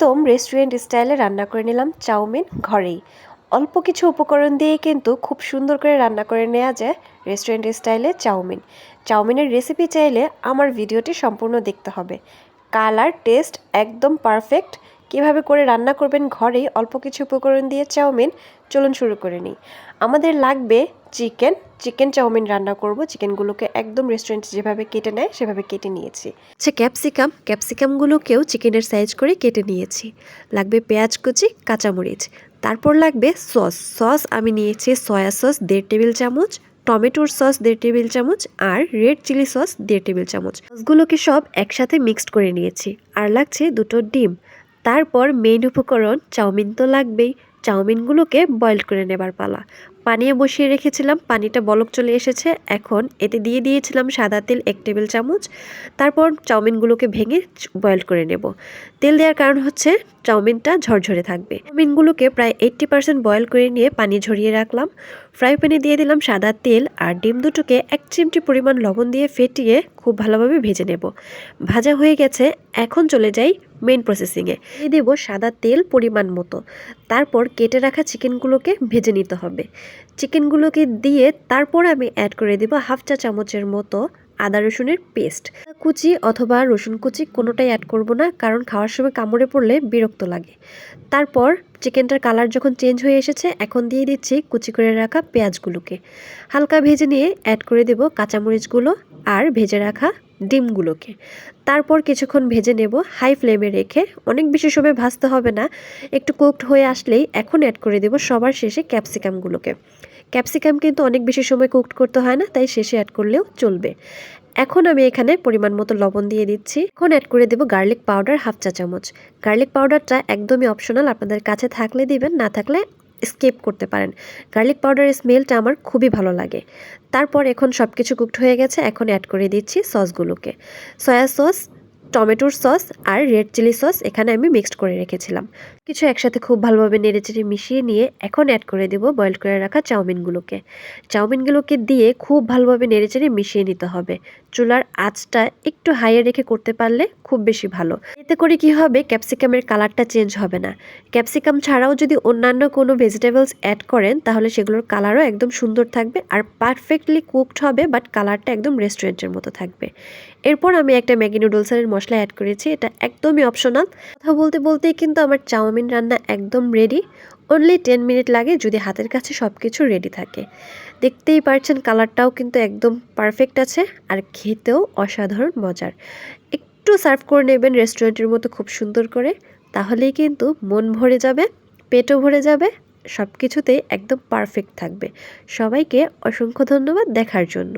একদম রেস্টুরেন্ট স্টাইলে রান্না করে নিলাম চাউমিন ঘরেই। অল্প কিছু উপকরণ দিয়ে কিন্তু খুব সুন্দর করে রান্না করে নেওয়া যায় রেস্টুরেন্ট স্টাইলে চাউমিন। চাউমিনের রেসিপি চাইলে আমার ভিডিওটি সম্পূর্ণ দেখতে হবে। কালার টেস্ট একদম পারফেক্ট কীভাবে করে রান্না করবেন ঘরে, অল্প কিছু উপকরণ দিয়ে চাউমিন, চলুন শুরু করে নিই। আমাদের লাগবে চিকেন। চিকেন চাউমিন রান্না করব। চিকেনগুলোকে একদম রেস্টুরেন্টে যেভাবে কেটে নেয়, সেভাবে কেটে নিয়েছি। আচ্ছা ক্যাপসিকাম। ক্যাপসিকামগুলোকেও চিকেনের সাইজ করে কেটে নিয়েছি। লাগবে পেঁয়াজ কুচি, কাঁচামরিচ। তারপর লাগবে সস। সস আমি নিয়েছি সয়া সস, দেড় টেবিল চামচ, টমেটোর সস, দেড় টেবিল চামচ, আর রেড চিলি সস, দেড় টেবিল চামচ। সসগুলোকে সব একসাথে মিক্সড করে নিয়েছি। আর লাগছে দুটো ডিম। তারপর মেইন উপকরণ চাউমিন তো লাগবেই। চাউমিনগুলোকে বয়েল করে নেবার পালা। পানিয়ে বসিয়ে রেখেছিলাম, পানিটা বলক চলে এসেছে। এখন এতে দিয়ে দিয়েছিলাম সাদা তেল এক টেবিল চামচ। তারপর চাউমিনগুলোকে ভেঙে বয়েল করে নেব। তেল দেওয়ার কারণ হচ্ছে চাউমিনটা ঝরঝরে থাকবে। চাউমিনগুলোকে প্রায় এইট্টি পার্সেন্ট বয়েল করে নিয়ে পানি ঝরিয়ে রাখলাম। ফ্রাই প্যানে দিয়ে দিলাম সাদা তেল আর ডিম দুটোকে এক চিমটি পরিমাণ লবণ দিয়ে ফেটিয়ে খুব ভালোভাবে ভেজে নেব। ভাজা হয়ে গেছে, এখন চলে যাই মেন প্রসেসিংয়ে দিয়ে দেবো সাদা তেল পরিমাণ মতো। তারপর কেটে রাখা চিকেনগুলোকে ভেজে নিতে হবে। চিকেনগুলোকে দিয়ে তারপর আমি অ্যাড করে দেবো হাফ চা চামচের মতো আদা রসুনের পেস্ট কুচি অথবা রসুন কুচি কোনোটাই অ্যাড করব না, কারণ খাওয়ার সময় কামড়ে পড়লে বিরক্ত লাগে। তারপর চিকেনটার কালার যখন চেঞ্জ হয়ে এসেছে, এখন দিয়ে দিচ্ছি কুচি করে রাখা পেঁয়াজগুলোকে। হালকা ভেজে নিয়ে অ্যাড করে দেব কাঁচামরিচগুলো আর ভেজে রাখা ডিমগুলোকে। তারপর কিছুক্ষণ ভেজে নেব, হাই ফ্লেমে রেখে। অনেক বেশি সময় ভাজতে হবে না, একটু কুকড হয়ে আসলেই এখন অ্যাড করে দেব সবার শেষে ক্যাপসিকামগুলোকে ক্যাপসিকাম কিন্তু অনেক বেশি সময় কুকড করতে হয় না, তাই শেষে অ্যাড করলেও চলবে। এখন আমি এখানে পরিমাণ মতো লবণ দিয়ে দিচ্ছি। এখন অ্যাড করে দেবো গার্লিক পাউডার হাফ চা চামচ। গার্লিক পাউডারটা একদমই অপশনাল আপনাদের কাছে থাকলে দিবেন, না থাকলে স্কিপ করতে পারেন। গার্লিক পাউডারের স্মেলটা আমার খুবই ভালো লাগে। তারপর এখন সব কিছু কুকড হয়ে গেছে, এখন অ্যাড করে দিচ্ছি সসগুলোকে সয়া সস টমেটোর সস আর রেড চিলি সস এখানে আমি মিক্সড করে রেখেছিলাম। কিছু একসাথে খুব ভালোভাবে নেড়েচেড়ে মিশিয়ে নিয়ে এখন অ্যাড করে দেব বয়েল করে রাখা চাউমিনগুলোকে। চাউমিনগুলোকে দিয়ে খুব ভালোভাবে নেড়েচেড়ে মিশিয়ে নিতে হবে। চুলার আঁচটা একটু হাইয়ে রেখে করতে পারলে খুব বেশি ভালো। এতে করে কি হবে? ক্যাপসিকামের কালারটা চেঞ্জ হবে না। ক্যাপসিকাম ছাড়াও যদি অন্যান্য কোনো ভেজিটেবলস অ্যাড করেন, তাহলে সেগুলোর কালারও একদম সুন্দর থাকবে আর পারফেক্টলি কুকড হবে বাট কালারটা একদম রেস্টুরেন্টের মতো থাকবে। এরপর আমি একটা ম্যাগি নুডলসের মশলা অ্যাড করেছি, এটা একদমই অপশনাল কথা বলতে বলতেই কিন্তু আমার চাউমিন রান্না একদম রেডি অনলি টেন মিনিট লাগে যদি হাতের কাছে সব কিছু রেডি থাকে। দেখতেই পারছেন কালারটাও কিন্তু একদম পারফেক্ট আছে, আর খেতেও অসাধারণ মজার। একটু সার্ভ করে নেবেন রেস্টুরেন্টের মতো খুব সুন্দর করে, তাহলেই কিন্তু মন ভরে যাবে, পেটও ভরে যাবে সব কিছুতেই একদম পারফেক্ট থাকবে। সবাইকে অসংখ্য ধন্যবাদ দেখার জন্য।